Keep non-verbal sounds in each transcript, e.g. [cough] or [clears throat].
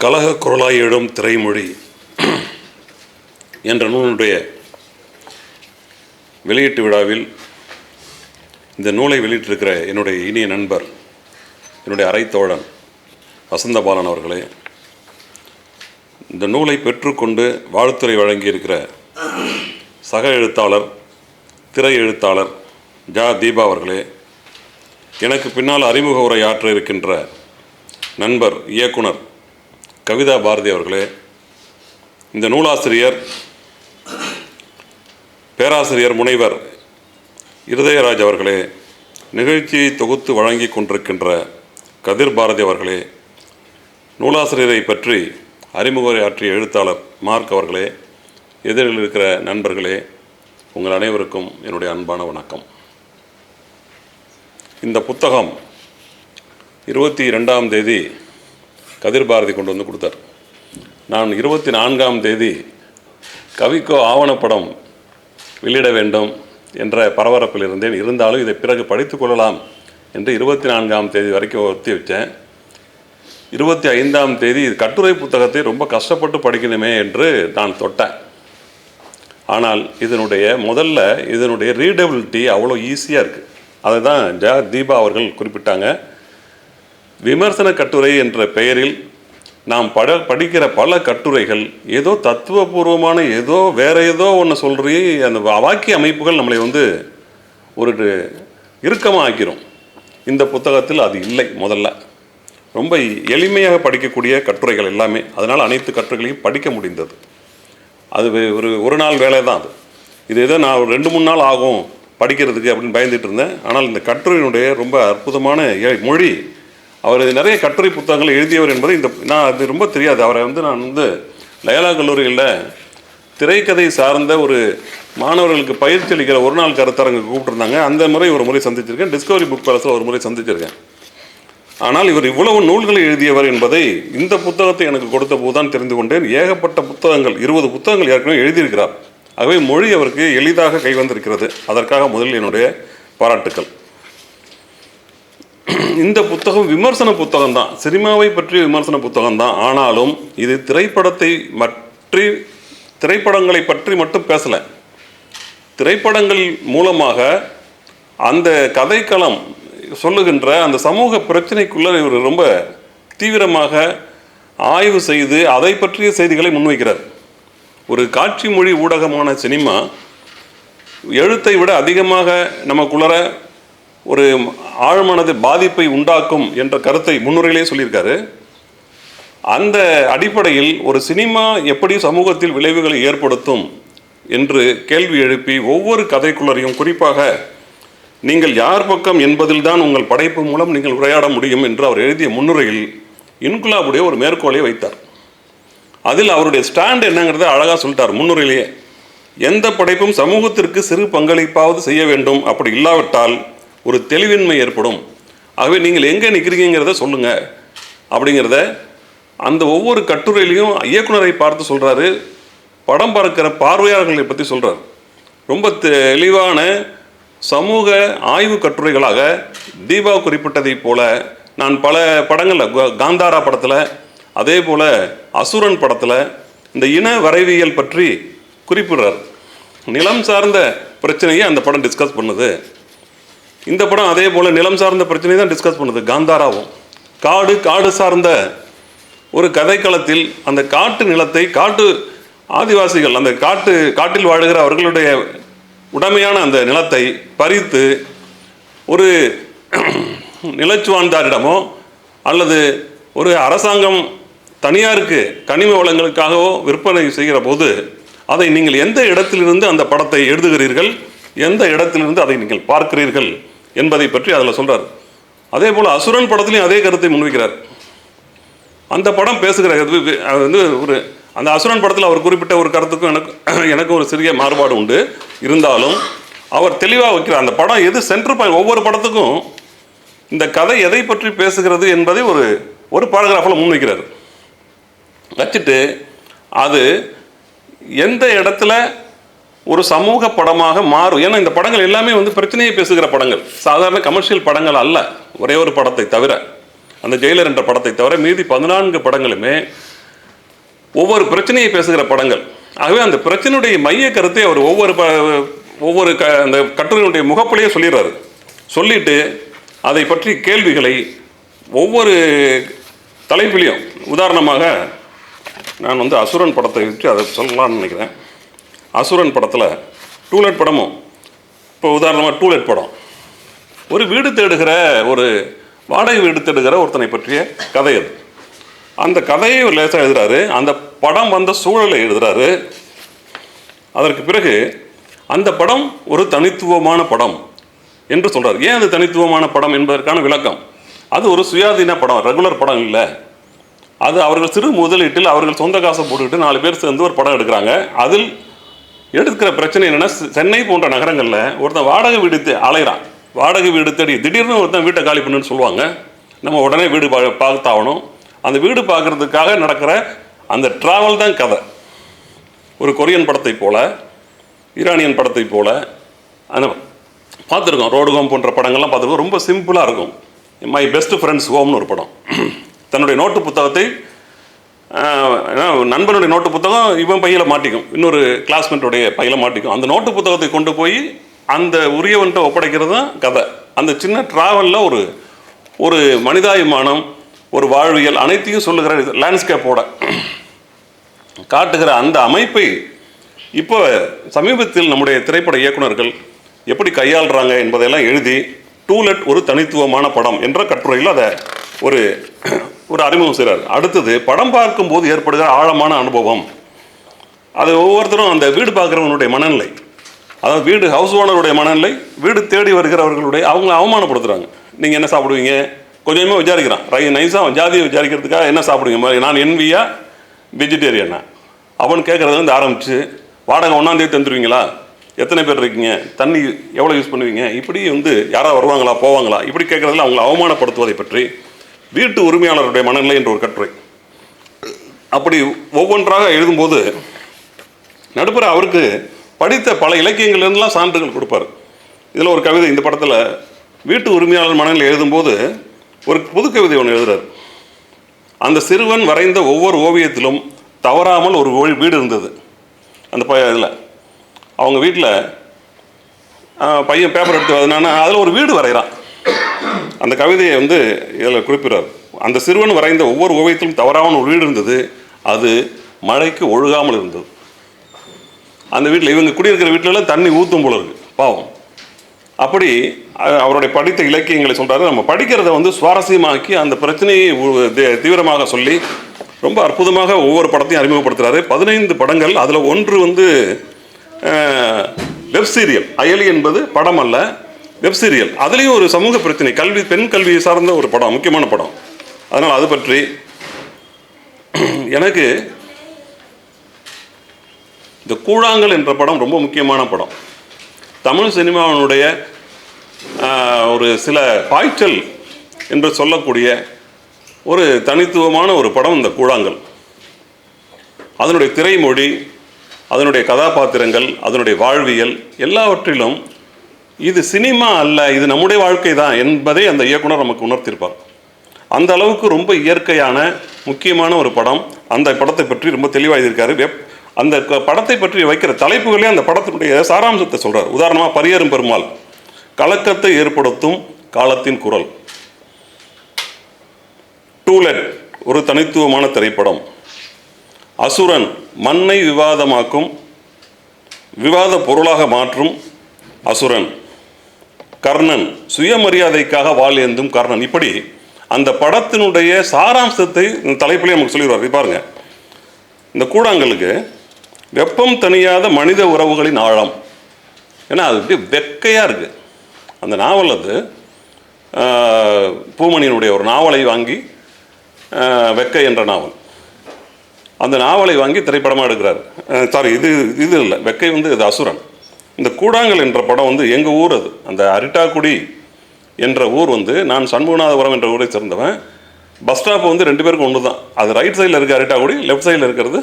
கலக குரலாய் எழும் திரைமொழி என்ற நூலுடைய வெளியீட்டு விழாவில் இந்த நூலை வெளியிட்டிருக்கிற என்னுடைய இனிய நண்பர் என்னுடைய அரைத்தோழன் வசந்தபாலன் அவர்களே இந்த நூலை பெற்றுக்கொண்டு வாழ்த்துறை வழங்கியிருக்கிற சக எழுத்தாளர் திரை எழுத்தாளர் ஜா தீபா அவர்களே எனக்கு பின்னால் அறிமுக உரை ஆற்ற இருக்கின்ற நண்பர் இயக்குனர் கவிதா பாரதி அவர்களே இந்த நூலாசிரியர் பேராசிரியர் முனைவர் இருதயராஜ் அவர்களே நிகழ்ச்சியை தொகுத்து வழங்கி கொண்டிருக்கின்ற கதிர் பாரதி அவர்களே நூலாசிரியரை பற்றி அறிமுகரை ஆற்றிய எழுத்தாளர் மார்க் அவர்களே எதிரில் இருக்கிற நண்பர்களே உங்கள் அனைவருக்கும் என்னுடைய அன்பான வணக்கம். இந்த புத்தகம் இருபத்தி ரெண்டாம் தேதி கதிர் பாரதி கொண்டு வந்து கொடுத்தார். நான் இருபத்தி நான்காம் தேதி கவிக்கோ ஆவணப்படம் வெளியிட வேண்டும் என்ற பரபரப்பில் இருந்தேன். இருந்தாலும் இதை பிறகு படித்து கொள்ளலாம் என்று இருபத்தி நான்காம் தேதி வரைக்கும் ஒத்தி வச்சேன். இருபத்தி ஐந்தாம் தேதி கட்டுரை புத்தகத்தை ரொம்ப கஷ்டப்பட்டு படிக்கணுமே என்று நான் தொட்டேன். ஆனால் இதனுடைய முதல்ல இதனுடைய ரீடபிலிட்டி அவ்வளோ ஈஸியாக இருக்குது அதை தான் ஜ தீபா அவர்கள் குறிப்பிட்டாங்க. விமர்சன கட்டுரை என்ற பெயரில் நாம் பட படிக்கிற பல கட்டுரைகள் ஏதோ தத்துவபூர்வமான ஏதோ வேற ஏதோ ஒன்று சொல்றி அந்த வாக்கிய அமைப்புகள் நம்மளை வந்து ஒரு இறுக்கமாக ஆக்கிரும் இந்த புத்தகத்தில் அது இல்லை முதல்ல. ரொம்ப எளிமையாக படிக்கக்கூடிய கட்டுரைகள் எல்லாமே அதனால் அனைத்து கட்டுரைகளையும் படிக்க முடிந்தது. அது ஒரு ஒரு நாள் வேலை தான் அது. இது ஏதோ நான் ஒரு ரெண்டு மூணு நாள் ஆகும் படிக்கிறதுக்கு அப்படின்னு பயந்துட்டு இருந்தேன். ஆனால் இந்த கட்டுரையினுடைய ரொம்ப அற்புதமான மொழி அவர் நிறைய கட்டுரை புத்தகங்கள் எழுதியவர் என்பது இந்த நான் அது ரொம்ப தெரியாது. அவரை வந்து நான் வந்து லயலா கல்லூரியில் திரைக்கதை சார்ந்த ஒரு மாணவர்களுக்கு பயிற்சி அளிக்கிற ஒரு நாள் கருத்தரங்கு கூப்பிட்டுருந்தாங்க. அந்த முறை ஒரு முறை சந்திச்சிருக்கேன். டிஸ்கவரி புக் பேலஸில் ஒரு முறை சந்திச்சிருக்கேன். ஆனால் இவர் இவ்வளவு நூல்களை எழுதியவர் என்பதை இந்த புத்தகத்தை எனக்கு கொடுத்த போதுதான் தெரிந்து கொண்டேன். ஏகப்பட்ட புத்தகங்கள் இருபது புத்தகங்கள் ஏற்கனவே எழுதியிருக்கிறார். ஆகவே மொழி அவருக்கு எளிதாக கைவந்திருக்கிறது அதற்காக முதலில் என்னுடைய பாராட்டுக்கள். [clears throat] இந்த புத்தகம் விமர்சன புத்தகம் தான் சினிமாவை பற்றிய விமர்சன புத்தகம் தான் ஆனாலும் இது திரைப்படத்தை பற்றி திரைப்படங்களை பற்றி மட்டும் பேசலை. திரைப்படங்கள் மூலமாக அந்த கதைக்களம் சொல்லுகின்ற அந்த சமூக பிரச்சனைக்குள்ள இவர் ரொம்ப தீவிரமாக ஆய்வு செய்து அதை பற்றிய செய்திகளை முன்வைக்கிறார். ஒரு காட்சி மொழி ஊடகமான சினிமா எழுத்தை விட அதிகமாக நமக்குள்ளர ஒரு ஆழ்மனது பாதிப்பை உண்டாக்கும் என்ற கருத்தை முன்னுரையிலே சொல்லியிருக்காரு. அந்த அடிப்படையில் ஒரு சினிமா எப்படி சமூகத்தில் விளைவுகளை ஏற்படுத்தும் என்று கேள்வி எழுப்பி ஒவ்வொரு கதைக்குள்ளரையும் குறிப்பாக நீங்கள் யார் பக்கம் என்பதில்தான் உங்கள் படைப்பு மூலம் நீங்கள் உரையாட முடியும் என்று அவர் எழுதிய முன்னுரையில் இன்குலாபுடைய ஒரு மேற்கோளை வைத்தார். அதில் அவருடைய ஸ்டாண்ட் என்னங்கிறத அழகாக சொல்லிட்டார் முன்னுரையிலேயே. எந்த படைப்பும் சமூகத்திற்கு சிறு பங்களிப்பாவது செய்ய வேண்டும். அப்படி இல்லாவிட்டால் ஒரு தெளிவின்மை ஏற்படும். ஆகவே நீங்கள் எங்கே நிற்கிறீங்கிறத சொல்லுங்க. அப்படிங்கிறத அந்த ஒவ்வொரு கட்டுரையிலையும் இயக்குனரை பார்த்து சொல்கிறாரு படம் பார்க்கிற பார்வையாளர்களை பற்றி சொல்கிறார் ரொம்ப தெளிவான சமூக ஆய்வு கட்டுரைகளாக தீபா குறிப்பிட்டதைப் போல நான் பல படங்களில் காந்தாரா படத்தில் அதே போல் அசுரன் படத்தில் இந்த இன வரைவியல் பற்றி குறிப்பிடுறார். நிலம் சார்ந்த பிரச்சனையை அந்த படம் டிஸ்கஸ் பண்ணுது. இந்த படம் அதே போல் நிலம் சார்ந்த பிரச்சனையை தான் டிஸ்கஸ் பண்ணுது. காந்தாராவும். காடு காடு சார்ந்த ஒரு கதைக்களத்தில் அந்த காட்டு நிலத்தை காட்டு ஆதிவாசிகள் அந்த காட்டு காட்டில் வாழுகிற அவர்களுடைய உடமையான அந்த நிலத்தை பறித்து ஒரு [clears throat] நிலச்சுவான்தாரிடமோ அல்லது ஒரு அரசாங்கம் தனியாருக்கு கனிம வளங்களுக்காகவோ விற்பனை செய்கிற போது அதை நீங்கள் எந்த இடத்திலிருந்து அந்த படத்தை எழுதுகிறீர்கள்? எந்த இடத்திலிருந்து அதை நீங்கள் பார்க்கிறீர்கள்? என்பதை பற்றி அதில் சொல்கிறார் அதே போல் அசுரன் படத்திலையும் அதே கருத்தை முன்வைக்கிறார். அந்த படம் பேசுகிற அது வந்து ஒரு அந்த அசுரன் படத்தில் அவர் குறிப்பிட்ட ஒரு கருத்துக்கும் எனக்கு [clears throat] எனக்கு ஒரு சிறிய மாறுபாடு உண்டு. இருந்தாலும் அவர் தெளிவாக வைக்கிறார் அந்த படம் எது சென்டர் பாயிண்ட் ஒவ்வொரு படத்துக்கும் இந்த கதை எதை பற்றி பேசுகிறது என்பதை ஒரு ஒரு பாராகிராஃபில் முன்வைக்கிறார். வச்சுட்டு அது எந்த இடத்துல ஒரு சமூக படமாக மாறும். ஏன்னா இந்த படங்கள் எல்லாமே வந்து பிரச்சனையை பேசுகிற படங்கள். சாதாரண கமர்ஷியல் படங்கள் அல்ல. ஒரே ஒரு படத்தை தவிர அந்த ஜெயிலர் என்ற படத்தை தவிர மீதி பதினான்கு படங்களுமே ஒவ்வொரு பிரச்சனையை பேசுகிற படங்கள். ஆகவே அந்த பிரச்சனையுடைய மைய கருத்தை அவர் ஒவ்வொரு ப ஒவ்வொரு க அந்த கட்டுரையினுடைய முகப்பிலேயே சொல்லிடுறாரு. சொல்லிட்டு அதை பற்றி கேள்விகளை ஒவ்வொரு தலைப்பிலையும். உதாரணமாக நான் வந்து அசுரன் படத்தை வச்சு அதை சொல்லலாம்னு நினைக்கிறேன். அசுரன் படத்தில் டூலெட் படமும் இப்போ உதாரணமாக டூலெட் படம். ஒரு வீடு தேடுகிற ஒரு வாடகை வீடு தேடுகிற ஒருத்தனை பற்றிய கதை அது. அந்த கதையை ஒரு லேசாக எழுதுகிறாரு அந்த படம் வந்த சூழலை எழுதுகிறாரு அதற்கு பிறகு அந்த படம் ஒரு தனித்துவமான படம் என்று சொல்கிறார் ஏன் அது தனித்துவமான படம் என்பதற்கான விளக்கம். அது ஒரு சுயாதீன படம் ரெகுலர் படம் இல்லை. அது அவர்கள் சிறு முதலீட்டில் அவர்கள் சொந்த காசை போட்டுக்கிட்டு நாலு பேர் சேர்ந்து ஒரு படம் எடுக்கிறாங்க. அதில் எடுக்கிற பிரச்சனை என்னென்னா சென்னை போன்ற நகரங்களில் ஒருத்தன் வாடகை வீடு தே- அலைகிறான் வாடகை வீடு தேடி திடீர்னு ஒருத்தன் வீட்டை காலி பண்ணுன்னு சொல்லுவாங்க. நம்ம உடனே வீடு பா பார்த்தாகணும். அந்த வீடு பார்க்கறதுக்காக நடக்கிற அந்த ட்ராவல் தான் கதை. ஒரு கொரியன் படத்தை போல் ஈரானியன் படத்தை போல் அந்த பார்த்துருக்கோம். ரோடு ஹோம் போன்ற படங்கள்லாம் பார்த்துருக்கோம். ரொம்ப சிம்பிளாக இருக்கும். மை பெஸ்ட் ஃப்ரெண்ட்ஸ் ஹோம்னு ஒரு படம். [clears throat] தன்னுடைய நோட்டு புத்தகத்தை நண்பனுடைய நோட்டு புத்தகம் இவன் பையில் மாட்டிக்கும். இன்னொரு கிளாஸ்மேட்டுடைய பையில் மாட்டிக்கும். அந்த நோட்டு புத்தகத்தை கொண்டு போய் அந்த உரியவன்ட்ட ஒப்படைக்கிறது தான் கதை. அந்த சின்ன ட்ராவலில் ஒரு ஒரு மனிதாபிமானம் ஒரு வாழ்வியல் அனைத்தையும் சொல்லுகிற லேண்ட்ஸ்கேப்போட காட்டுகிற அந்த அமைப்பை இப்போ சமீபத்தில் நம்முடைய திரைப்பட இயக்குனர்கள் எப்படி கையாளுறாங்க என்பதையெல்லாம் எழுதி டூலெட் ஒரு தனித்துவமான படம் என்ற கட்டுரையில் அதை ஒரு ஒரு அறிமுகம் செய்கிறார் அடுத்தது படம் பார்க்கும்போது ஏற்படுகிற ஆழமான அனுபவம். அது ஒவ்வொருத்தரும் அந்த வீடு பார்க்குறவனுடைய மனநிலை. அதாவது வீடு ஹவுஸ் ஓனருடைய மனநிலை வீடு தேடி வருகிறவர்களுடைய அவங்க அவமானப்படுத்துகிறாங்க நீங்கள் என்ன சாப்பிடுவீங்க? கொஞ்சமாக விசாரிக்கிறான். ரை நைஸாக ஜாதியை விசாரிக்கிறதுக்காக என்ன சாப்பிடுவீங்க? நான் என்வியா வெஜிடேரியனா அவன் கேட்குறது வந்து ஆரம்பிச்சு வாடகை ஒன்றாந்தேதி தந்துடுவீங்களா எத்தனை பேர் இருக்கீங்க? தண்ணி எவ்வளோ யூஸ் பண்ணுவீங்க? இப்படி வந்து யாராவது வருவாங்களா போவாங்களா? இப்படி கேட்குறதுல அவங்களை அவமானப்படுத்துவதை பற்றி வீட்டு உரிமையாளருடைய மனநிலை என்ற ஒரு கட்டுரை. அப்படி ஒவ்வொன்றாக எழுதும்போது நடுப்புற அவருக்கு படித்த பல இலக்கியங்கள்லேருந்துலாம் சான்றுகள் கொடுப்பார். இதில் ஒரு கவிதை இந்த படத்தில் வீட்டு உரிமையாளர் மனநிலை எழுதும்போது ஒரு புது கவிதை ஒன்று எழுதுறார். அந்த சிறுவன் வரைந்த ஒவ்வொரு ஓவியத்திலும் தவறாமல் ஒரு ஓ- வீடு இருந்தது. அந்த ப இதில் அவங்க வீட்டில் பையன் பேப்பர் எடுத்து வந்தனா அதில் ஒரு வீடு வரைகிறான். அந்த கவிதையை வந்து இதில் குறிப்பிடுறார். அந்த சிறுவன் வரைந்த ஒவ்வொரு ஓவியத்திலும் தவறாமல் ஒரு வீடு இருந்தது. அது மழைக்கு ஒழுகாமல் இருந்தது. அந்த வீட்டில் இவங்க குடியிருக்கிற வீட்டிலலாம் தண்ணி ஊற்றும் போல இருக்கு பாவம். அப்படி அவருடைய படித்த இலக்கியங்களை சொல்கிறாரு நம்ம படிக்கிறத வந்து சுவாரஸ்யமாக்கி அந்த பிரச்சனையை தீவிரமாக சொல்லி ரொம்ப அற்புதமாக ஒவ்வொரு படத்தையும் அறிமுகப்படுத்துகிறாரு பதினைந்து படங்கள் அதில் ஒன்று வந்து வெப் சீரியல். அயலி என்பது படம் அல்ல வெப் சீரியல். அதுலேயும் ஒரு சமூக பிரச்சனை. கல்வி பெண் கல்வியை சார்ந்த ஒரு படம் முக்கியமான படம். அதனால் அது பற்றி எனக்கு இந்த கூழாங்கல் என்ற படம் ரொம்ப முக்கியமான படம். தமிழ் சினிமாவினுடைய ஒரு சில பாய்ச்சல் என்று சொல்லக்கூடிய ஒரு தனித்துவமான ஒரு படம் இந்த கூழாங்கல். அதனுடைய திரைமொழி அதனுடைய கதாபாத்திரங்கள் அதனுடைய வாழ்வியல் எல்லாவற்றிலும் இது சினிமா அல்ல இது நம்முடைய வாழ்க்கை தான் என்பதை அந்த இயக்குனர் நமக்கு உணர்த்தியிருப்பார். அந்த அளவுக்கு ரொம்ப இயற்கையான முக்கியமான ஒரு படம். அந்த படத்தை பற்றி ரொம்ப தெளிவாக எழுதியிருக்காரு. வெப் அந்த படத்தை பற்றி வைக்கிற தலைப்புகளே அந்த படத்தினுடைய சாராம்சத்தை சொல்கிறார் உதாரணமாக பரியரும் பெருமாள். கலக்கத்தை ஏற்படுத்தும் காலத்தின் குரல். டூலெட் ஒரு தனித்துவமான திரைப்படம். அசுரன் மண்ணை விவாதமாக்கும் விவாத பொருளாக மாற்றும் அசுரன். கர்ணன் சுயமரியாதைக்காக வாழ் ஏந்தும் கர்ணன். இப்படி அந்த படத்தினுடைய சாராம்சத்தை இந்த தலைப்பிலே நமக்கு சொல்லிடுவார். பாருங்க. இந்த கூடாங்களுக்கு வெப்பம் தணியாத மனித உறவுகளின் ஆழம். ஏன்னா அது அப்படியே வெக்கையாக இருக்குது அந்த நாவல் அது. பூமணியினுடைய ஒரு நாவலை வாங்கி வெக்கை என்ற நாவல். அந்த நாவலை வாங்கி திரைப்படமாக எடுக்கிறாரு. சாரி இது இது இல்லை. வெக்கை வந்து இது அசுரன். இந்த கூடாங்கல் என்ற படம் வந்து எங்கள் ஊர் அது. அந்த அரிட்டாக்குடி என்ற ஊர் வந்து நான் சண்முகநாதபுரம் என்ற ஊரை சேர்ந்தவன். பஸ் ஸ்டாப் வந்து ரெண்டு பேருக்கும் ஒன்று தான் அது ரைட் சைடில் இருக்க அரிட்டாக்குடி லெஃப்ட் சைடில் இருக்கிறது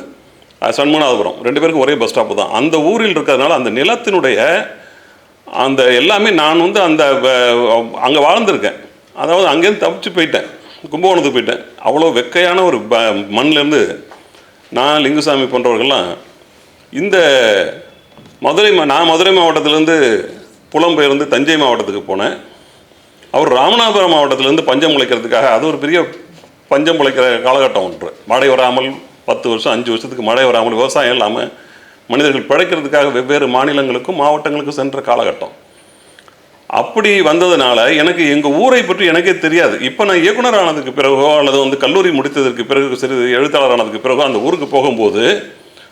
சண்முகநாதபுரம். ரெண்டு பேருக்கும் ஒரே பஸ் ஸ்டாப்பு தான். அந்த ஊரில் இருக்கிறதுனால அந்த நிலத்தினுடைய அந்த எல்லாமே நான் வந்து அந்த அங்கே வாழ்ந்திருக்கேன். அதாவது அங்கேருந்து தப்பிச்சு போயிட்டேன். கும்பகோணத்துக்கு போயிட்டேன். அவ்வளோ வெக்கையான ஒரு ப- மண்ணிலேருந்து நான் லிங்குசாமி போன்றவர்கள்லாம் இந்த மதுரை நான் மதுரை மாவட்டத்திலேருந்து புலம்பெயர்ந்து தஞ்சை மாவட்டத்துக்கு போனேன். அவர் ராமநாதபுரம் மாவட்டத்திலேருந்து பஞ்சம் முளைக்கிறதுக்காக அது ஒரு பெரிய பஞ்சம் முளைக்கிற காலகட்டம் ஒன்று. மழை வராமல் பத்து வருஷம் அஞ்சு வருஷத்துக்கு மழை வராமல் விவசாயம் இல்லாமல் மனிதர்கள் பிழைக்கிறதுக்காக வெவ்வேறு மாநிலங்களுக்கும் மாவட்டங்களுக்கும் சென்ற காலகட்டம். அப்படி வந்ததுனால எனக்கு எங்கள் ஊரை பற்றி எனக்கே தெரியாது. இப்போ நான் இயக்குனர் ஆனதுக்கு பிறகோ அல்லது வந்து கல்லூரி முடித்ததற்கு பிறகு சிறிது எழுத்தாளர் ஆனதுக்கு பிறகோ அந்த ஊருக்கு போகும்போது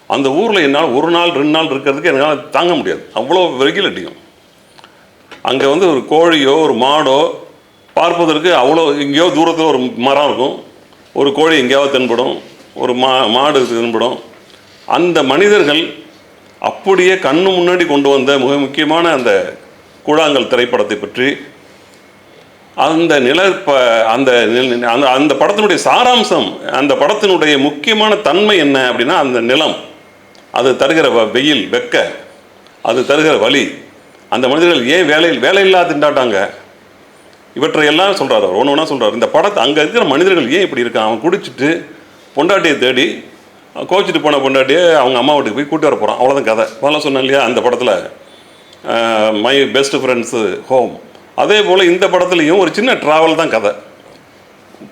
அந்த ஊரில் என்னால் ஒரு நாள் ரெண்டு நாள் இருக்கிறதுக்கு என்னால் தாங்க முடியாது. அவ்வளோ வெயில் அடிக்கும். அங்கே வந்து ஒரு கோழியோ ஒரு மாடோ பார்ப்பதற்கு அவ்வளோ எங்கேயோ தூரத்தில் ஒரு மரம் இருக்கும். ஒரு கோழி எங்கேயாவது தென்படும். ஒரு மா மாடு தென்படும். அந்த மனிதர்கள் அப்படியே கண்ணு முன்னாடி கொண்டு வந்த மிக முக்கியமான அந்த கூழாங்கல் திரைப்படத்தை பற்றி அந்த நில ப- அந்த நில- அந்த அந்த படத்தினுடைய சாராம்சம் அந்த படத்தினுடைய முக்கியமான தன்மை என்ன அப்படின்னா அந்த நிலம். அது தருகிற வ- வெயில் வெக்க அது தருகிற வலி. அந்த மனிதர்கள் ஏன் வேலையில் வேலையில்லா திண்டாட்டாங்க? இவற்றை எல்லாம் சொல்கிறார் அவர். ஒன்று ஒன்றா சொல்கிறார் இந்த படத்தை அங்கே இருக்கிற மனிதர்கள் ஏன் இப்படி இருக்கான் அவன் குடிச்சிட்டு பொண்டாட்டியை தேடி கோச்சிட்டு போன பொண்டாட்டியை அவங்க அம்மா வீட்டுக்கு போய் கூட்டி வர போகிறான் அவ்வளோதான் கதை. அதெல்லாம் சொன்னேன் இல்லையா? அந்த படத்தில் மை பெஸ்ட் ஃப்ரெண்ட்ஸு ஹோம் அதே போல் இந்த படத்துலையும் ஒரு சின்ன ட்ராவல் தான் கதை.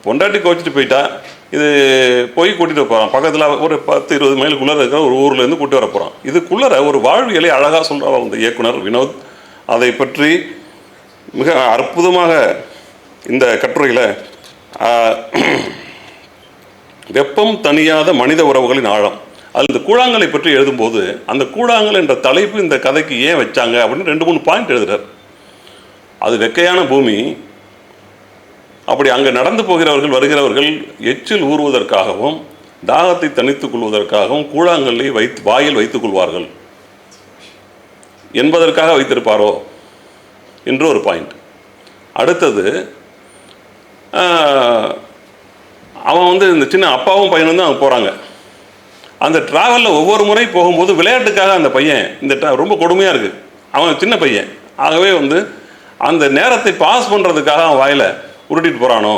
பொண்டாட்டி கோச்சிட்டு போயிட்டா இது போய் கூட்டிகிட்டு போகிறான் பக்கத்தில் ஒரு பத்து இருபது மைலுக்குள்ளே இருக்கிற ஒரு ஊர்லேருந்து கூட்டி வர போகிறான் இதுக்குள்ளே ஒரு வாழ்வியலை அழகாக சொல்கிறார் அந்த இயக்குனர் வினோத். அதை பற்றி மிக அற்புதமாக இந்த கட்டுரையில் வெப்பம் தனியாத மனித உறவுகளின் ஆழம். அது இந்த கூழாங்கலை பற்றி எழுதும்போது அந்த கூழாங்கல் என்ற தலைப்பு இந்த கதைக்கு ஏன் வச்சாங்க அப்படின்னு ரெண்டு மூணு பாயிண்ட் எழுதுறார். அது வெக்கையான பூமி அப்படி அங்கே நடந்து போகிறவர்கள் வருகிறவர்கள் எச்சில் ஊறுவதற்காகவும் தாகத்தை தணித்துக் கொள்வதற்காகவும் கூழாங்கல்லை வைத்து வாயில் வைத்துக் கொள்வார்கள். என்பதற்காக வைத்திருப்பாரோ? என்று ஒரு பாயிண்ட் அடுத்தது அவன் வந்து இந்த சின்ன அப்பாவும் பையனும் தான் போகிறாங்க அந்த ட்ராவலில் ஒவ்வொரு முறை போகும்போது விளையாட்டுக்காக அந்த பையன் இந்த ரொம்ப கொடுமையாக இருக்குது அவன் சின்ன பையன். ஆகவே வந்து அந்த நேரத்தை பாஸ் பண்ணுறதுக்காக அவன் வாயில் உருட்டிட்டு போகிறானோ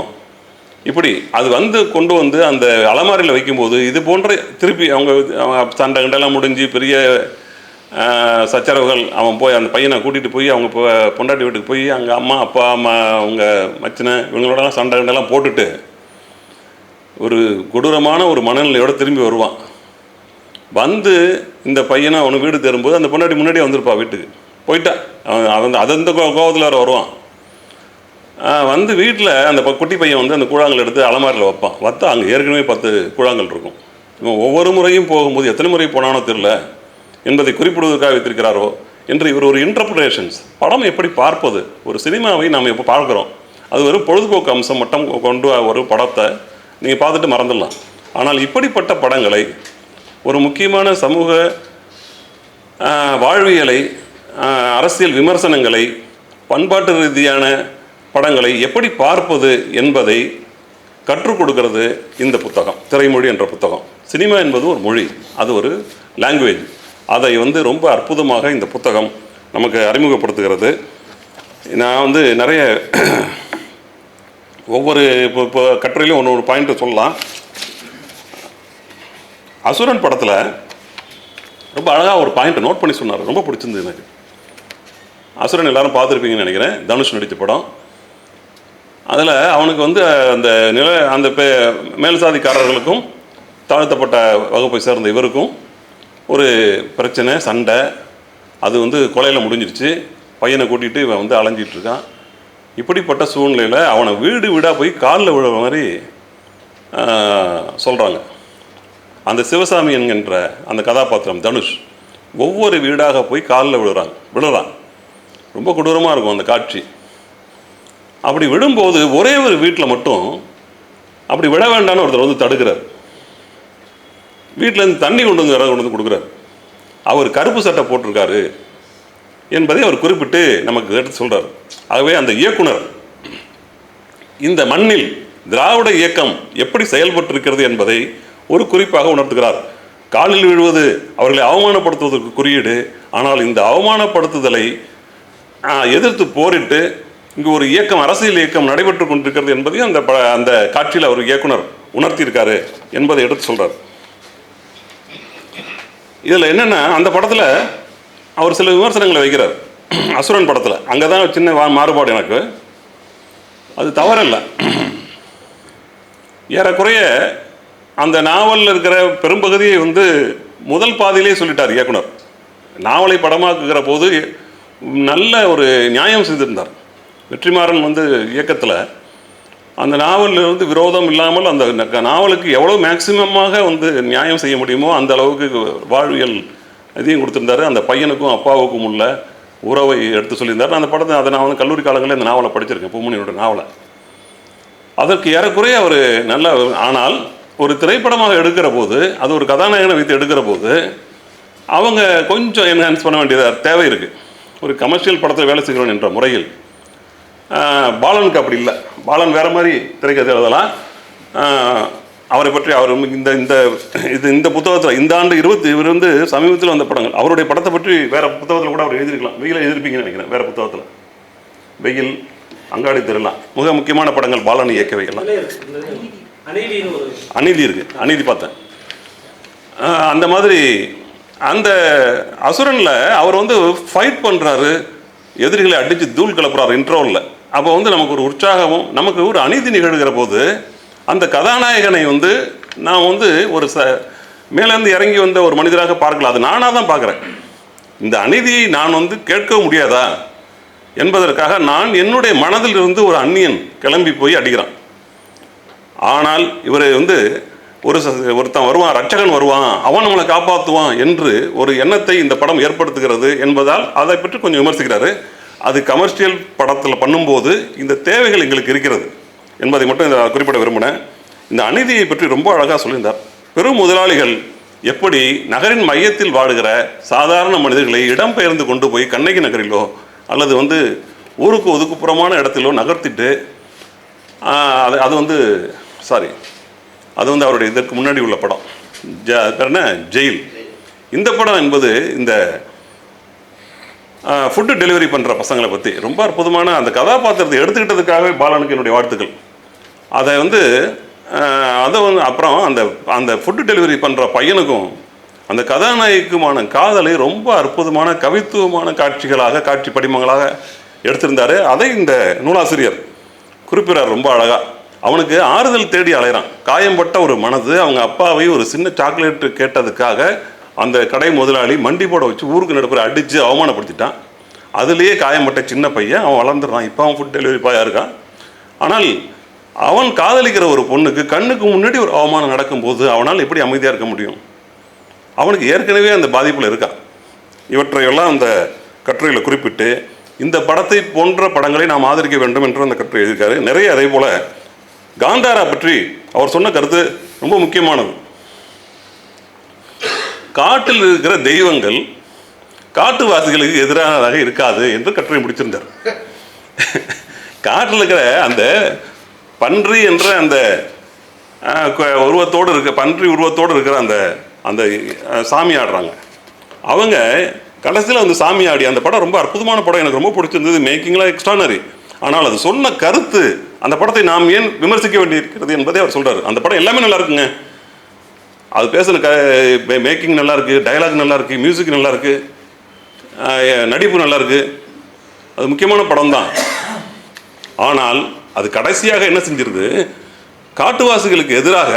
இப்படி அது வந்து கொண்டு வந்து அந்த அலமாரியில் வைக்கும்போது இது போன்ற திருப்பி அவங்க சண்டை கண்டெல்லாம் முடிஞ்சு பெரிய சச்சரவுகள் அவன் போய் அந்த பையனை கூட்டிகிட்டு போய் அவங்க பொண்டாட்டி வீட்டுக்கு போய் அங்கே அம்மா அப்பா அம்மா அவங்க மச்சினை இவங்களோடலாம் சண்டை கண்டெல்லாம் போட்டுட்டு ஒரு கொடூரமான ஒரு மனநிலையோட திரும்பி வருவான் வந்து இந்த பையனை அவனுக்கு வீடு தேரும்போது அந்த பொண்டாட்டி முன்னாடியே வந்திருப்பா வீட்டுக்கு போயிட்டா அவன் அவன் அது அந்த கோவத்தில் வேறு வருவான் வந்து வீட்டில் அந்த ப- குட்டி பையன் வந்து அந்த கூழாங்கல் எடுத்து அலமாரியில் வைப்பான். வத்தா அங்கே ஏற்கனவே பத்து கூழாங்கல் இருக்கும். இவன் ஒவ்வொரு முறையும் போகும்போது எத்தனை முறை போனானோ தெரில என்பதை குறிப்பிடுவதற்காக வைத்திருக்கிறாரோ என்று இவர் ஒரு இன்டர்பிரேஷன்ஸ் படம் எப்படி பார்ப்பது? ஒரு சினிமாவை நாம் எப்போ பார்க்குறோம்? அது ஒரு பொழுதுபோக்கு அம்சம் மட்டும் கொண்டு ஒரு படத்தை நீங்கள் பார்த்துட்டு மறந்துடலாம். ஆனால் இப்படிப்பட்ட படங்களை ஒரு முக்கியமான சமூக வாழ்வியலை அரசியல் விமர்சனங்களை பண்பாட்டு ரீதியான படங்களை எப்படி பார்ப்பது என்பதை கற்றுக் கொடுக்கிறது இந்த புத்தகம் திரைமொழி என்ற புத்தகம். சினிமா என்பது ஒரு மொழி அது ஒரு லாங்குவேஜ் அதை வந்து ரொம்ப அற்புதமாக இந்த புத்தகம் நமக்கு அறிமுகப்படுத்துகிறது. நான் வந்து நிறைய [clears throat] ஒவ்வொரு இப்போ இப்போ கட்டுரையிலும் ஒன்று ஒரு பாயிண்ட் சொல்லலாம். அசுரன் படத்தில் ரொம்ப அழகாக ஒரு பாயிண்ட் நோட் பண்ணி சொன்னார். ரொம்ப பிடிச்சிருந்தது எனக்கு. அசுரன் எல்லாரும் பார்த்துருப்பீங்கன்னு நினைக்கிறேன். தனுஷ் நடித்த படம். அதில் அவனுக்கு வந்து அந்த நில அந்த பே மேல் சாதிக்காரர்களுக்கும் தாழ்த்தப்பட்ட வகுப்பை சேர்ந்த இவருக்கும் ஒரு பிரச்சனை சண்டை. அது வந்து கொலையில் முடிஞ்சிருச்சு. பையனை கூட்டிகிட்டு இவன் வந்து அலைஞ்சிட்ருக்கான் இப்படிப்பட்ட சூழ்நிலையில் அவனை வீடு வீடாக போய் காலில் விழுற மாதிரி சொல்கிறாங்க அந்த சிவசாமி என்கின்ற அந்த கதாபாத்திரம் தனுஷ் ஒவ்வொரு வீடாக போய் காலில் விழுறாங்க விழுறான். ரொம்ப கொடூரமாக இருக்கும் அந்த காட்சி. அப்படி விடும்போது ஒரே ஒரு வீட்டில் மட்டும் அப்படி விட வேண்டாம்னு ஒருத்தர் வந்து தடுக்கிறார். வீட்டிலேருந்து தண்ணி கொண்டு வந்து யாராவது கொண்டு வந்து கொடுக்குறாரு. அவர் கருப்பு சட்டை போட்டிருக்காரு என்பதை அவர் குறிப்பிட்டு நமக்கு எடுத்து சொல்கிறார் ஆகவே அந்த இயக்குனர் இந்த மண்ணில் திராவிட இயக்கம் எப்படி செயல்பட்டிருக்கிறது என்பதை ஒரு குறிப்பாக உணர்த்துகிறார். காலில் விழுவது அவர்களை அவமானப்படுத்துவதற்கு குறியீடு ஆனால் இந்த அவமானப்படுத்துதலை எதிர்த்து போரிட்டு இங்கு ஒரு இயக்கம் அரசியல் இயக்கம் நடைபெற்று கொண்டிருக்கிறது என்பதையும் அந்த ப- அந்த காட்சியில் அவர் இயக்குனர் உணர்த்தியிருக்காரு என்பதை எடுத்து சொல்கிறார் இதில் என்னென்னா அந்த படத்தில் அவர் சில விமர்சனங்களை வைக்கிறார். அசுரன் படத்தில். அங்கே தான் சின்ன மாறுபாடு எனக்கு. அது தவறல்ல. ஏறக்குறைய அந்த நாவலில் இருக்கிற பெரும்பகுதியை வந்து முதல் பாதியிலே சொல்லிட்டார் இயக்குனர். நாவலை படமாக்குகிற போது நல்ல ஒரு நியாயம் செய்திருந்தார். வெற்றிமாறன் வந்து இயக்கத்தில் அந்த நாவலில் வந்து விரோதம் இல்லாமல் அந்த நாவலுக்கு எவ்வளோ மேக்சிமமாக வந்து நியாயம் செய்ய முடியுமோ அந்த அளவுக்கு வாழ்வியல் இதையும் கொடுத்துருந்தாரு. அந்த பையனுக்கும் அப்பாவுக்கும் உள்ள உறவை எடுத்து சொல்லியிருந்தார். நான் அந்த படத்தை அதை நான் வந்து கல்லூரி காலங்களில் இந்த நாவலை படிச்சிருக்கேன் பூமணியோட நாவலை. அதற்கு ஏறக்குறைய அவர் நல்ல ஆனால் ஒரு திரைப்படமாக எடுக்கிற போது அது ஒரு கதாநாயகனை வைத்து எடுக்கிற போது அவங்க கொஞ்சம் என்ஹான்ஸ் பண்ண வேண்டியதாக தேவை இருக்குது ஒரு கமர்ஷியல் படத்தில் வேலை செய்கிறோம் என்ற முறையில். பாலனுக்கு அப்படி இல்லை. பாலன் வேற மாதிரி திரைக்கதை எழுதலாம். ஆஹ், அவரை பற்றி அவர் இந்த இந்த இது இந்த புத்தகத்தில் இந்த ஆண்டு இருபத்தி இவர் வந்து சமீபத்தில் வந்த படங்கள். அவருடைய படத்தை பற்றி வேற புத்தகத்தில் கூட அவர் எழுதியிருக்கலாம். வெயில எழுதிருப்பீங்கன்னு நினைக்கிறேன் வேற புத்தகத்தில். வெயில் அங்காடி திருலாம் மிக முக்கியமான படங்கள் பாலன் இயக்கவை எல்லாம் இதுல இருக்கு. இந்த இது அநீதின்னு ஒரு அநீதி இருக்கு. அநீதி பார்த்தேன். அந்த மாதிரி அந்த அசுரனில் அவர் வந்து ஃபைட் பண்ணுறாரு எதிரிகளை அடித்து தூள் கிளப்புறாரு. இன்ட்ரோவில் அப்போ வந்து நமக்கு ஒரு உற்சாகமும் நமக்கு ஒரு அநீதி நிகழ்கிற போது அந்த கதாநாயகனை வந்து நான் வந்து ஒரு ச மேலேருந்து இறங்கி வந்த ஒரு மனிதராக பார்க்கல. அது நானாக தான் பார்க்குறேன். இந்த அநீதியை நான் வந்து கேட்கவும் முடியாதா? என்பதற்காக நான் என்னுடைய மனதில் இருந்து ஒரு அந்நியன் கிளம்பி போய் அடிக்கிறான். ஆனால் இவர் வந்து ஒரு ச- ஒருத்தன் வருவான் ரட்சகன் வருவான் அவன் நம்மளை காப்பாற்றுவான் என்று ஒரு எண்ணத்தை இந்த படம் ஏற்படுத்துகிறது என்பதால் அதை பற்றி கொஞ்சம் விமர்சிக்கிறாரு. அது கமர்ஷியல் படத்தில் பண்ணும்போது இந்த தேவைகள் எங்களுக்கு இருக்கிறது என்பதை மட்டும் இந்த குறிப்பிட விரும்பினேன் இந்த அநீதியை பற்றி ரொம்ப அழகாக சொல்லியிருந்தார். பெரும் முதலாளிகள் எப்படி நகரின் மையத்தில் வாடுகிற சாதாரண மனிதர்களை இடம்பெயர்ந்து கொண்டு போய் கண்ணகி நகரிலோ அல்லது வந்து ஊருக்கு ஒதுக்குப்புறமான இடத்திலோ நகர்த்திட்டு அது அது வந்து சாரி அது வந்து அவருடைய இதற்கு முன்னாடி உள்ள படம். ஜ என்ன? ஜெயில். இந்த படம் என்பது இந்த ஃபுட்டு டெலிவரி பண்ணுற பசங்களை பற்றி ரொம்ப அற்புதமான அந்த கதாபாத்திரத்தை எடுத்துக்கிட்டதுக்காகவே பாலனுக்கு என்னுடைய வாழ்த்துக்கள். அதை வந்து அதை வந்து அப்புறம் அந்த அந்த ஃபுட்டு டெலிவரி பண்ணுற பையனுக்கும் அந்த கதாநாயகிக்குமான காதலை ரொம்ப அற்புதமான கவித்துவமான காட்சிகளாக காட்சி படிமங்களாக எடுத்திருந்தார். அதை இந்த நூலாசிரியர் குறிப்பிடார் ரொம்ப அழகாக அவனுக்கு ஆறுதல் தேடி அலைகிறான் காயம்பட்ட ஒரு மனது அவங்க அப்பாவை ஒரு சின்ன சாக்லேட்டு கேட்டதுக்காக அந்த கடை முதலாளி மண்டி போட வச்சு ஊருக்கு நடுப்புற அடித்து அவமானப்படுத்திட்டான். அதுலேயே காயம்பட்ட சின்ன பையன் அவன் வளர்ந்துடுறான். இப்போ அவன் ஃபுட் டெலிவரி பாயாக இருக்கான். ஆனால் அவன் காதலிக்கிற ஒரு பொண்ணுக்கு கண்ணுக்கு முன்னாடி ஒரு அவமானம் நடக்கும்போது அவனால் எப்படி அமைதியாக இருக்க முடியும்? அவனுக்கு ஏற்கனவே அந்த பாதிப்பில் இருக்கான் இவற்றையெல்லாம் அந்த கட்டுரையில் குறிப்பிட்டு இந்த படத்தை போன்ற படங்களை நாம் ஆதரிக்க வேண்டும் என்று அந்த கட்டுரை எழுதியிருக்காரு. நிறைய அதே போல் காந்தாரா பற்றி அவர் சொன்ன கருத்து ரொம்ப முக்கியமானது. காட்டில் இருக்கிற தெய்வங்கள் காட்டுவாசிகளுக்கு எதிரானதாக இருக்காது என்று கட்டுரை முடிச்சிருந்தார். காட்டில் இருக்கிற அந்த பன்றி என்ற அந்த உருவத்தோடு இருக்க பன்றி உருவத்தோடு இருக்கிற அந்த அந்த சாமி ஆடுறாங்க. அவங்க கடைசியில் வந்து சாமி ஆடி அந்த படம் ரொம்ப அற்புதமான படம். எனக்கு ரொம்ப பிடிச்சிருந்தது. மேக்கிங்லாம் எக்ஸ்ட்ரானரி. ஆனால் அது சொன்ன கருத்து அந்த படத்தை நாம் ஏன் விமர்சிக்க வேண்டியிருக்கிறது என்பதை அவர் சொல்கிறார் அந்த படம் எல்லாமே நல்லா இருக்குங்க. அது பேசின க மேக்கிங் நல்லா இருக்குது டயலாக் நல்லா இருக்குது மியூசிக் நல்லா இருக்குது நடிப்பு நல்லா இருக்குது அது முக்கியமான படம் தான் ஆனால் அது கடைசியாக என்ன செஞ்சிருது? காட்டுவாசிகளுக்கு எதிராக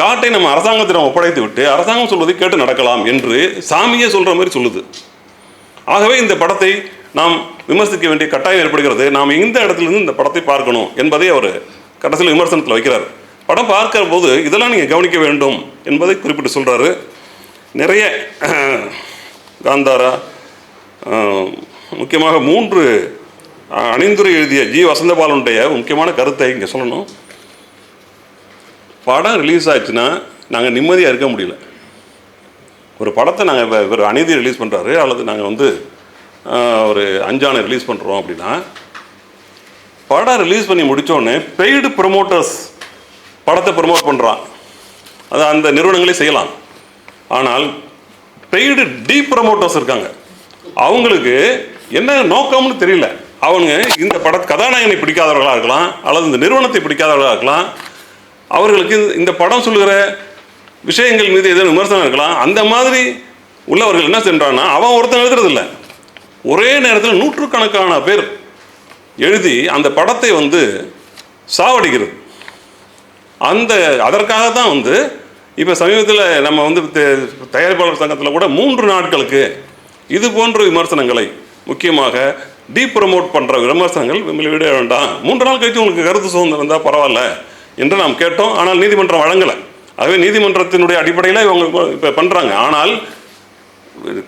காட்டை நம்ம அரசாங்கத்திடம் ஒப்படைத்து விட்டு அரசாங்கம் சொல்வதை கேட்டு நடக்கலாம் என்று சாமியே சொல்கிற மாதிரி சொல்லுது. ஆகவே இந்த படத்தை நாம் விமர்சிக்க வேண்டிய கட்டாயம் ஏற்படுகிறது. நாம் இந்த இடத்துலேருந்து இந்த படத்தை பார்க்கணும் என்பதை அவர் கடைசியில் விமர்சனத்தில் வைக்கிறார். படம் பார்க்கிற போது இதெல்லாம் நீங்கள் கவனிக்க வேண்டும் என்பதை குறிப்பிட்டு சொல்கிறாரு நிறைய [clears throat] காந்தாரா முக்கியமாக மூன்று அணிந்துரை எழுதிய ஜி. வசந்தபாலனுடைய முக்கியமான கருத்தை இங்கே சொல்லணும். படம் ரிலீஸ் ஆச்சுன்னா நாங்கள் நிம்மதியாக இருக்க முடியல. ஒரு படத்தை நாங்கள் இப்போ ஒரு அநீதி ரிலீஸ் பண்ணுறாரு அல்லது நாங்கள் வந்து ஒரு அஞ்சானை ரிலீஸ் பண்ணுறோம் அப்படின்னா படம் ரிலீஸ் பண்ணி முடித்தோடனே பெய்டு ப்ரொமோட்டர்ஸ் படத்தை ப்ரொமோட் பண்ணுறான் அது அந்த நிறுவனங்களே செய்யலாம். ஆனால் பெய்டு டீ ப்ரொமோட்டர்ஸ் இருக்காங்க. அவங்களுக்கு என்ன நோக்கம்னு தெரியல. அவங்க இந்த பட கதாநாயகனை பிடிக்காதவர்களாக இருக்கலாம் அல்லது இந்த நிறுவனத்தை பிடிக்காதவர்களாக இருக்கலாம் அவர்களுக்கு இந்த- இந்த படம் சொல்லுகிற விஷயங்கள் மீது ஏதோ விமர்சனம் இருக்கலாம். அந்த மாதிரி உள்ளவர்கள் என்ன சென்றான்னா அவன் ஒருத்தன் எழுதுறதில்ல. ஒரே நேரத்தில் நூற்றுக்கணக்கான பேர் எழுதி அந்த படத்தை வந்து சாவடிக்கிறது. அந்த அதற்காக தான் வந்து இப்போ சமீபத்தில் நம்ம வந்து தயாரிப்பாளர் சங்கத்தில் கூட மூன்று நாட்களுக்கு இது போன்ற விமர்சனங்களை முக்கியமாக டீ ப்ரமோட் பண்ணுற விமர்சனங்கள் விட வேண்டாம். மூன்று நாள் கழித்து உங்களுக்கு கருத்து சுதந்திரம் இருந்தால் பரவாயில்ல என்று நாம் கேட்டோம். ஆனால் நீதிமன்றம் வழங்கலை. ஆகவே நீதிமன்றத்தினுடைய அடிப்படையில் இவங்க இப்போ பண்ணுறாங்க ஆனால்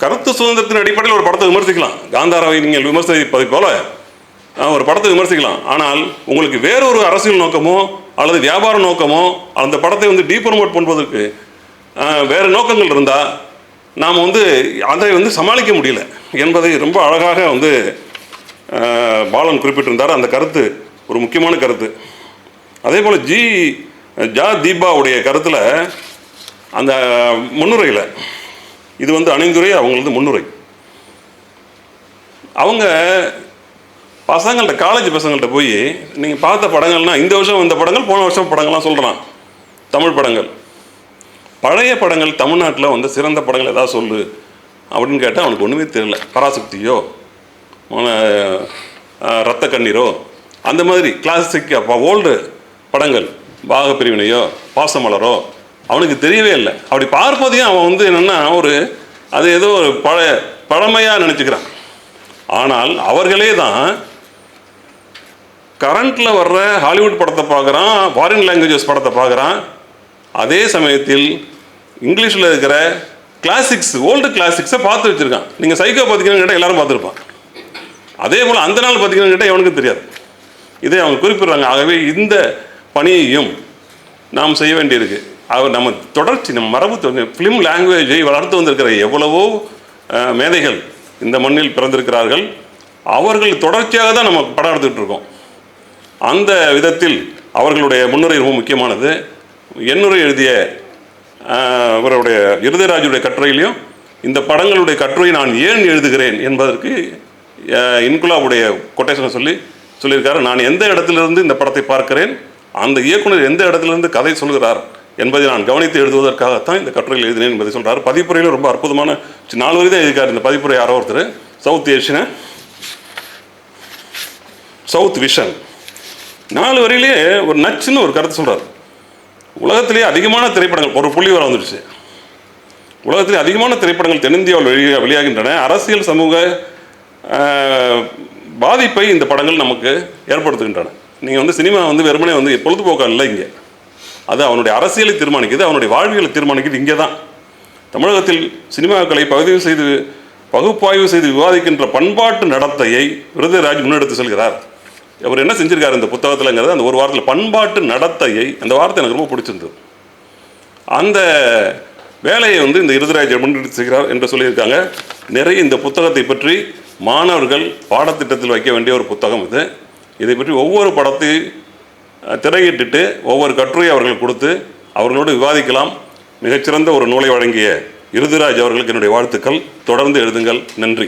கருத்து சுதந்திரத்தின் அடிப்படையில் ஒரு படத்தை விமர்சிக்கலாம். காந்தாராவை நீங்கள் விமர்சிப்பதை போல ஒரு படத்தை விமர்சிக்கலாம். ஆனால் உங்களுக்கு வேறொரு அரசியல் நோக்கமோ அல்லது வியாபார நோக்கமோ அந்த படத்தை வந்து டீப்ரமோட் பண்ணுவதற்கு வேறு நோக்கங்கள் இருந்தால் நாம் வந்து அதை வந்து சமாளிக்க முடியல என்பதை ரொம்ப அழகாக வந்து பாலன் குறிப்பிட்டிருந்தார். அந்த கருத்து ஒரு முக்கியமான கருத்து. அதே போல் ஜி ஜா தீபாவுடைய கருத்தில் அந்த முன்னுரையில் இது வந்து அணிந்துரை அவங்களது முன்னுரை. அவங்க பசங்கள்கிட்ட காலேஜ் பசங்கள்கிட்ட போய் நீங்கள் பார்த்த படங்கள்னா இந்த வருஷம் வந்த படங்கள் போன வருஷம் படங்கள்லாம் சொல்கிறான் தமிழ் படங்கள். பழைய படங்கள் தமிழ்நாட்டில் வந்து சிறந்த படங்கள் ஏதாவது சொல்லு அப்படின்னு கேட்டால் அவனுக்கு ஒன்றுமே தெரியல. பராசக்தியோ ரத்த கண்ணீரோ அந்த மாதிரி கிளாசிக் அப்போ ஓல்டு படங்கள். பாக பிரிவினையோ பாசமலரோ அவனுக்கு தெரியவே இல்லை. அப்படி பார்ப்பதையும் அவன் வந்து என்னென்னா ஒரு அது ஏதோ ஒரு பழைய பழமையாக நினச்சிக்கிறான். ஆனால் அவர்களே தான் கரண்ட்டில் வர்ற ஹாலிவுட் படத்தை பார்க்குறான் ஃபாரின் லாங்குவேஜஸ் படத்தை பார்க்குறான். அதே சமயத்தில் இங்கிலீஷில் இருக்கிற கிளாசிக்ஸ் ஓல்டு கிளாசிக்ஸை பார்த்து வச்சுருக்கான். நீங்கள் சைக்கோ பார்த்தீங்கன்னு கேட்டால் எல்லோரும் பார்த்துருப்பான். அதே போல் அந்த நாள் பார்த்தீங்கன்னு கேட்டால் எவனுக்கும் தெரியாது. இதை அவங்க குறிப்பிடுறாங்க. ஆகவே இந்த பணியையும் நாம் செய்ய வேண்டியிருக்கு. அவர் நம்ம தொடர்ச்சி நம்ம மரபு ஃபிலிம் லாங்குவேஜை வளர்த்து வந்திருக்கிற எவ்வளவோ மேதைகள் இந்த மண்ணில் பிறந்திருக்கிறார்கள். அவர்கள் தொடர்ச்சியாக தான் நம்ம படம் எடுத்துக்கிட்டு இருக்கோம். அந்த விதத்தில் அவர்களுடைய முன்னுரை ரொம்ப முக்கியமானது. என்னுரை எழுதிய இவருடைய இருதயராஜுடைய கட்டுரையிலையும் இந்த படங்களுடைய கட்டுரை நான் ஏன் எழுதுகிறேன் என்பதற்கு இன்குலாவுடைய கொட்டேஷனை சொல்லி சொல்லியிருக்காரு. நான் எந்த இடத்திலிருந்து இந்த படத்தை பார்க்கிறேன் அந்த இயக்குனர் எந்த இடத்திலிருந்து கதை சொல்கிறார் என்பதை நான் கவனித்து எழுதுவதற்காகத்தான் இந்த கட்டுரையில் எழுதினேன் என்பதை சொல்கிறார் பதிப்புரையில் ரொம்ப அற்புதமான சி- நாலு வரி தான் எழுதியிருக்காரு இந்த பதிப்புரை யாரோ ஒருத்தர். சவுத் ஏஷியன் சவுத் விஷன் நாலு வரையிலே ஒரு நச்சுன்னு ஒரு கருத்து சொல்கிறார் உலகத்திலேயே அதிகமான திரைப்படங்கள் ஒரு புள்ளி வர வந்துடுச்சு உலகத்திலே அதிகமான திரைப்படங்கள் தென்னிந்தியாவில் வெளியாக வெளியாகின்றன. அரசியல் சமூக பாதிப்பை இந்த படங்கள் நமக்கு ஏற்படுத்துகின்றன. நீங்கள் வந்து சினிமா வந்து வெறுமனே வந்து பொழுதுபோக்கா இல்லை இங்கே. அது அவனுடைய அரசியலை தீர்மானிக்குது அவனுடைய வாழ்வியலை தீர்மானிக்குது இங்கே தான். தமிழகத்தில் சினிமாக்களை பதிவு செய்து பகுப்பாய்வு செய்து விவாதிக்கின்ற பண்பாட்டு நடத்தையை விருதராஜ் முன்னெடுத்து செல்கிறார். அவர் என்ன செஞ்சிருக்காரு இந்த புத்தகத்தில்ங்கிறது அந்த ஒரு வாரத்தில் பண்பாட்டு நடத்தையை அந்த வார்த்தை எனக்கு ரொம்ப பிடிச்சிருந்தது. அந்த வேலையை வந்து இந்த இருதராஜ் முன்னெடுத்து செய்கிறார் என்று சொல்லியிருக்காங்க. நிறைய இந்த புத்தகத்தை பற்றி மாணவர்கள் பாடத்திட்டத்தில் வைக்க வேண்டிய ஒரு புத்தகம் இது. இதை பற்றி ஒவ்வொரு படத்தை திரையிட்டு திரையிட்டுட்டு ஒவ்வொரு கட்டுரையை அவர்கள் கொடுத்து அவர்களோடு விவாதிக்கலாம். மிகச்சிறந்த ஒரு நூலை வழங்கிய இருதுராஜ் அவர்களுக்கு என்னுடைய வாழ்த்துக்கள். தொடர்ந்து எழுதுங்கள். நன்றி.